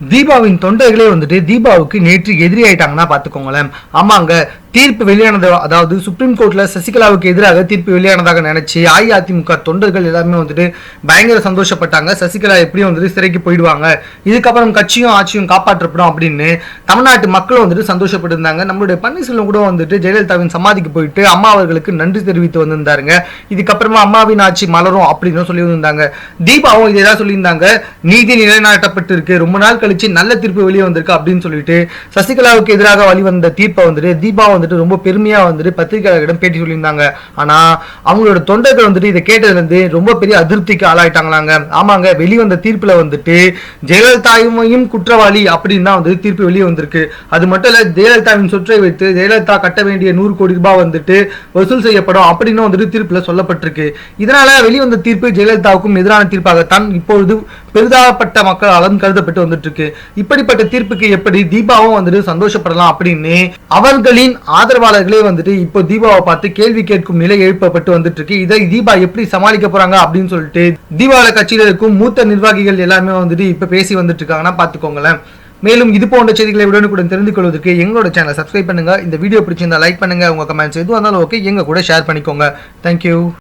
தீபாவின் தொண்டர்களே வந்துட்டு தீபாவுக்கு நேற்று எதிரி ஆயிட்டாங்கன்னா பார்த்துக்கோங்களேன். ஆமாங்க தீர்ப்பு வெளியானது அதாவது சுப்ரீம் கோர்ட்ல சசிகலாவுக்கு எதிராக தீர்ப்பு வெளியானதாக நினைச்சு அஇஅதிமுக தொண்டர்கள் எல்லாருமே வந்துட்டு பயங்கர சந்தோஷப்பட்டாங்க. சசிகலா எப்படியும் வந்துட்டு சிறைக்கு போயிடுவாங்க. இதுக்கப்புறம் கட்சியும் ஆட்சியும் காப்பாற்றப்படும் அப்படின்னு தமிழ்நாட்டு மக்களும் வந்துட்டு சந்தோஷப்பட்டு இருந்தாங்க நம்மளுடைய பன்னீர்செல்வம் கூட வந்துட்டு ஜெயலலிதாவின் சமாதிக்கு போயிட்டு அம்மா அவர்களுக்கு நன்றி தெரிவித்து வந்திருந்தாருங்க. இதுக்கப்புறமா அம்மாவின் ஆட்சி மலரும் அப்படின்னு சொல்லி வந்திருந்தாங்க. தீபாவும் இதே தான் சொல்லியிருந்தாங்க. நீதி நிலைநாட்டப்பட்டிருக்கு. ரொம்ப நாள் கழிச்சு நல்ல தீர்ப்பு வெளியே வந்திருக்கு அப்படின்னு சொல்லிட்டு சசிகலாவுக்கு எதிராக வழிவந்த தீர்ப்பை வந்துட்டு தீபா வந்துட்டு ரொம்ப பெருமையா வந்துட்டு பத்திரிகையாளர்களிடம் பேட்டி சொல்லியிருந்தாங்க. ஆனா அவங்களோட தொண்டர்கள் வந்துட்டு இதை கேட்டதுல இருந்து ரொம்ப பெரிய அதிருப்திக்கு ஆளாயிட்டாங்களாங்க. ஆமாங்க வெளிவந்த தீர்ப்புல வந்துட்டு ஜெயலலிதாவையும் குற்றவாளி அப்படின்னு தான் வந்து தீர்ப்பு வெளியே வந்திருக்கு. அது மட்டும் இல்ல ஜெயலலிதாவின் சொற்றை வைத்து ஜெயலலிதா கட்ட வேண்டிய நூறு கோடி ரூபாய் வந்துட்டு வசூல் செய்யப்படும் அப்படின்னு வந்துட்டு தீர்ப்புல சொல்லப்பட்டிருக்கு. இதனால வெளிவந்த தீர்ப்பு ஜெயலலிதாவுக்கும் எதிரான தீர்ப்பாகத்தான் இப்பொழுது பெரிதாகப்பட்ட மக்களாலும் கருதப்பட்டு வந்துட்டு இருக்கு. இப்படிப்பட்ட தீர்ப்புக்கு எப்படி தீபாவும் வந்துட்டு சந்தோஷப்படலாம் அப்படின்னு அவர்களின் ஆதரவாளர்களே வந்துட்டு இப்போ தீபாவை பார்த்து கேள்வி கேட்கும் நிலை எழுப்பப்பட்டு வந்துட்டு இருக்கு இதை தீபா எப்படி சமாளிக்க போறாங்க அப்படின்னு சொல்லிட்டு தீபாவளி கட்சியில இருக்கும் மூத்த நிர்வாகிகள் எல்லாமே வந்துட்டு இப்ப பேசி வந்துட்டு இருக்காங்கன்னா பாத்துக்கோங்களேன் மேலும் இது போன்ற செய்திகளை உடனுக்குடன் தெரிந்து கொள்வதற்கு எங்களோட சேனலை சப்ஸ்கிரைப் பண்ணுங்க. இந்த வீடியோ பிடிச்சிருந்தா லைக் பண்ணுங்க. உங்க கமெண்ட்ஸ் எதுவாக இருந்தாலும் ஓகே எங்க கூட ஷேர் பண்ணிக்கோங்க. தேங்க்யூ